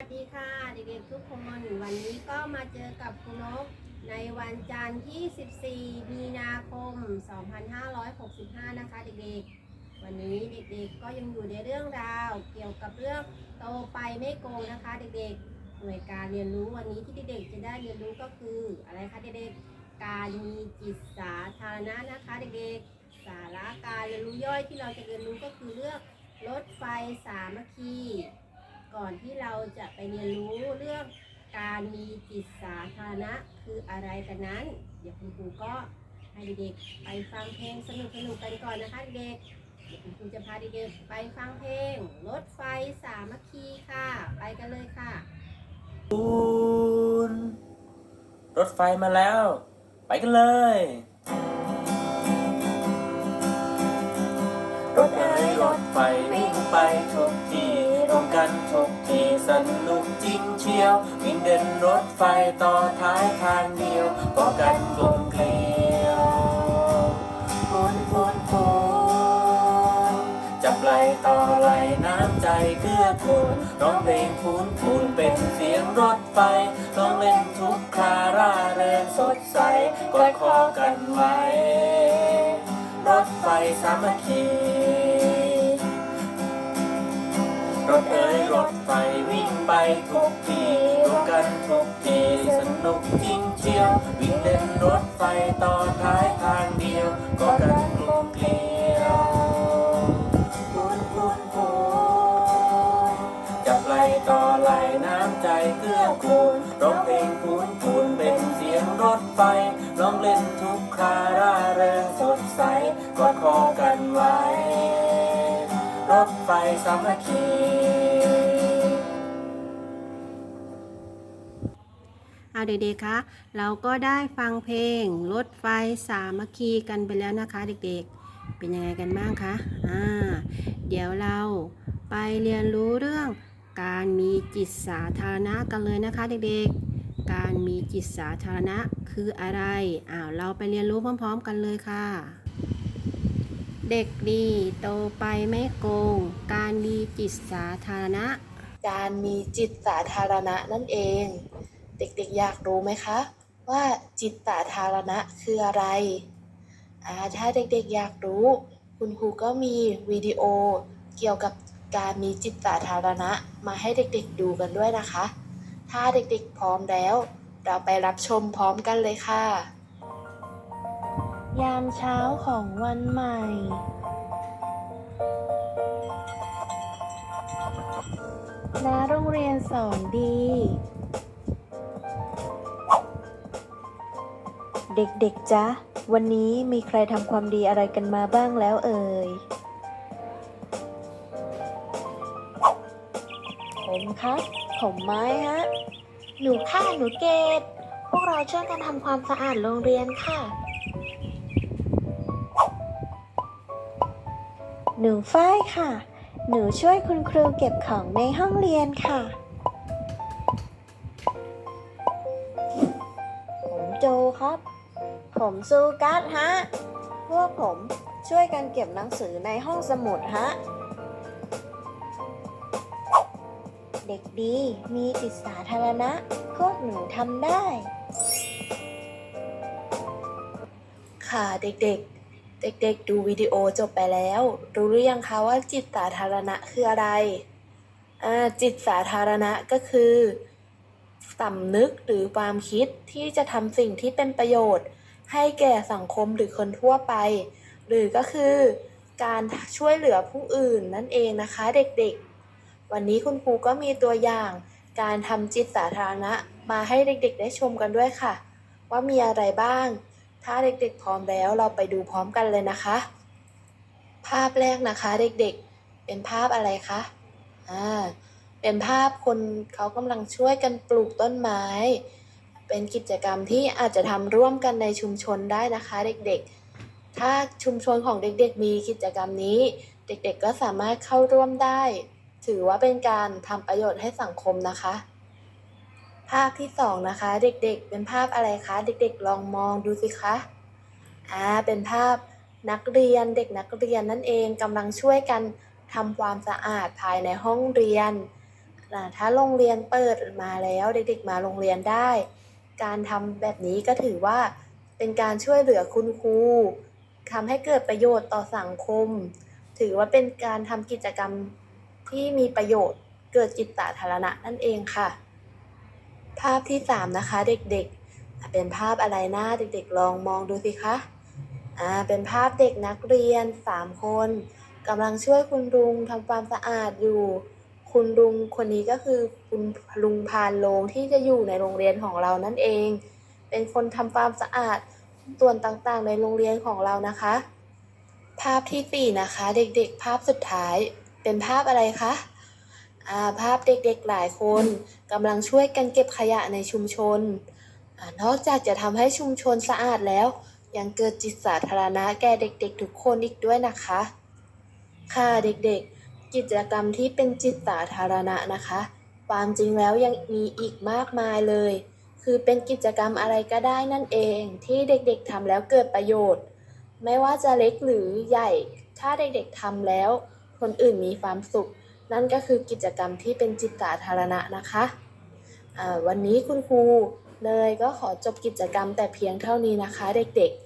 สวัสดีค่ะเด็กๆทุกคนวันนี้ก็มาเจอกับครูนกในวันจันทร์ที่ 14 มีนาคม 2565 นะคะเด็กๆ วันนี้เด็กๆก็ยังอยู่ในเรื่องราว เกี่ยวกับเรื่องโตไปไม่โกงนะคะเด็กๆ หน่วยการเรียนรู้วันนี้ที่เด็กๆจะได้เรียนรู้ก็คืออะไรคะเด็กๆ การมีจิตสาธารณะนะคะเด็กๆ สาระการเรียนรู้ย่อยที่เราจะเรียนรู้ก็คือเรื่องรถไฟสามัคคี ก่อนที่เราจะไปเรียนรู้เรื่องการมีจิตสาธารณะคืออะไรกันนั้น เดี๋ยวคุณครูก็ให้เด็กๆไปฟังเพลงสนุกๆกันก่อนนะคะเด็กๆเดี๋ยวคุณครูจะพาเด็กๆไปฟังเพลงรถไฟสามัคคีค่ะ ไปกันเลยค่ะคุณรถไฟมาแล้ว ไปกันเลย รถเอ๋ยรถไฟวิ่งไปทุก สนุกจริงเชียว วิ่งเดินรถไฟต่อท้ายทางเดียวก็กันกลมเกลียวพูนพูนพูนจับไหลต่อไหลน้ำใจเกื้อกูลร้องเพลงพูนพูนเป็นเสียงรถไฟร้องเล่นทุกคราร่าเริงสดใสกอดคอกันไว้ รถไฟสามัคคี รถเอ๋ยรถไฟวิ่งไปทุกทีรวมกันทุกทีสนุกจริงเชียว วิ่งเล่นรถไฟต่อท้ายทางเดียว ก็กันกลมเกลียวพูนพูนพูนจับไหลต่อไหลน้ำใจเกื้อกูลร้องเพลงพูนพูนเป็นเสียงรถไฟร้องเล่นทุกคราร่าเริงสดใสกอดคอกันไว้ รถไฟสามัคคีเอาเด็กๆคะเราก็ได้ฟังเพลงรถไฟสามัคคีกันไปแล้วนะคะ เด็กๆ เป็นยังไงกันบ้างคะอ่าเดี๋ยวเราไปเรียนรู้เรื่องการมีจิตสาธารณะกันเลยนะคะ เด็กๆ การมีจิตสาธารณะคืออะไรอ้าวเราไปเรียนรู้พร้อม ๆ กันเลยค่ะ เด็กดีโตไปไม่โกง การมีจิตสาธารณะ การมีจิตสาธารณะนั่นเอง เด็กๆอยากรู้ไหมคะ ว่าจิตสาธารณะคืออะไรอ่าถ้าเด็กๆอยากรู้ คุณครูก็มีวิดีโอเกี่ยวกับการมีจิตสาธารณะมาให้เด็กๆดูกันด้วยนะคะ ถ้าเด็กๆพร้อมแล้ว เราไปรับชมพร้อมกันเลยค่ะ ยามเช้าของวันใหม่ณโรงเรียนสอนดี เด็กๆจ๊ะ วันนี้มีใครทำความดีอะไรกันมาบ้างแล้วเอ่ย ผมครับ ผมไม้ฮะ หนูค่ะ หนูเกดพวกเราช่วยกันทำความสะอาดโรงเรียนค่ะ หนูฝ้ายค่ะ หนูช่วยคุณครูเก็บของในห้องเรียนค่ะ ผมโจครับ ผมซูกัสฮะ พวกผมช่วยกันเก็บหนังสือในห้องสมุดฮะ เด็กดีมีจิตสาธารณะ พวกหนูทำได้ ค่ะเด็กๆ เด็กๆดูวิดีโอจบไปแล้ว รู้หรือยังคะว่าจิตสาธารณะคืออะไรอ่าจิตสาธารณะก็คือสำนึกหรือความคิดที่จะทำสิ่งที่เป็นประโยชน์ ให้แก่สังคมหรือคนทั่วไป หรือก็คือ การช่วยเหลือผู้อื่นนั่นเองนะคะเด็กๆ วันนี้คุณครูก็มีตัวอย่างการทำจิตสาธารณะมาให้เด็กๆ ได้ชมกันด้วยค่ะ ว่ามีอะไรบ้าง ถ้าเด็กๆพร้อมแล้วเราไปดูพร้อมกันเลยนะคะ ภาพแรกนะคะเด็กๆ เป็นภาพอะไรคะ อ่า เป็นภาพคนเขากำลังช่วยกันปลูกต้นไม้ เป็นกิจกรรมที่อาจจะทำร่วมกันในชุมชนได้นะคะ เด็กๆ ถ้าชุมชนของเด็กๆ มีกิจกรรมนี้ เด็กๆ ก็สามารถเข้าร่วมได้ ถือว่าเป็นการทำประโยชน์ให้สังคมนะคะ ภาพที่สองนะคะ เด็กๆ เป็นภาพอะไรคะ เด็กๆ ลองมองดูสิคะอ่าเป็นภาพนักเรียนเด็กนักเรียนนั่นเองกำลังช่วยกันทำความสะอาดภายในห้องเรียนอ่าถ้าโรงเรียนเปิดมาแล้วเด็กๆ มาโรงเรียนได้ การทำแบบนี้ก็ถือว่าเป็นการช่วยเหลือคุณครูทำให้เกิดประโยชน์ต่อสังคม ถือว่าเป็นการทำกิจกรรมที่มีประโยชน์เกิดจิตสาธารณะนั่นเองค่ะ ภาพที่สามนะคะเด็กๆ เป็นภาพอะไรนะเด็กๆ ลองมองดูสิคะอ่าเป็นภาพเด็กนักเรียนสามคนกำลังช่วยคุณลุงทำความสะอาดอยู่ คุณลุงคนนี้ก็คือคุณลุงพานโรงที่จะอยู่ในโรงเรียนของเรานั่นเอง เป็นคนทำความสะอาดส่วนต่างๆ ในโรงเรียนของเรานะคะ ภาพที่สี่นะคะ เด็กๆ ภาพสุดท้ายเป็นภาพอะไรคะ อาภาพเด็กๆหลายคนกำลังช่วยกันเก็บขยะในชุมชนอนอกจากจะทำให้ชุมชนสะอาดแล้ว ยังเกิดจิตสาธารณะแก่เด็กๆ ทุกคนอีกด้วยนะคะ ค่ะเด็กๆ กิจกรรมที่เป็นจิตสาธารณะนะคะ ความจริงแล้วยังมีอีกมากมายเลย คือเป็นกิจกรรมอะไรก็ได้นั่นเองที่เด็กๆทำแล้วเกิดประโยชน์ ไม่ว่าจะเล็กหรือใหญ่ ถ้าเด็กๆทำแล้ว คนอื่นมีความสุข นั่นก็คือกิจกรรมที่เป็นจิตสาธารณะนะคะอ่าวันนี้คุณครูเนยก็ขอจบกิจกรรมแต่เพียงเท่านี้นะคะเด็กๆ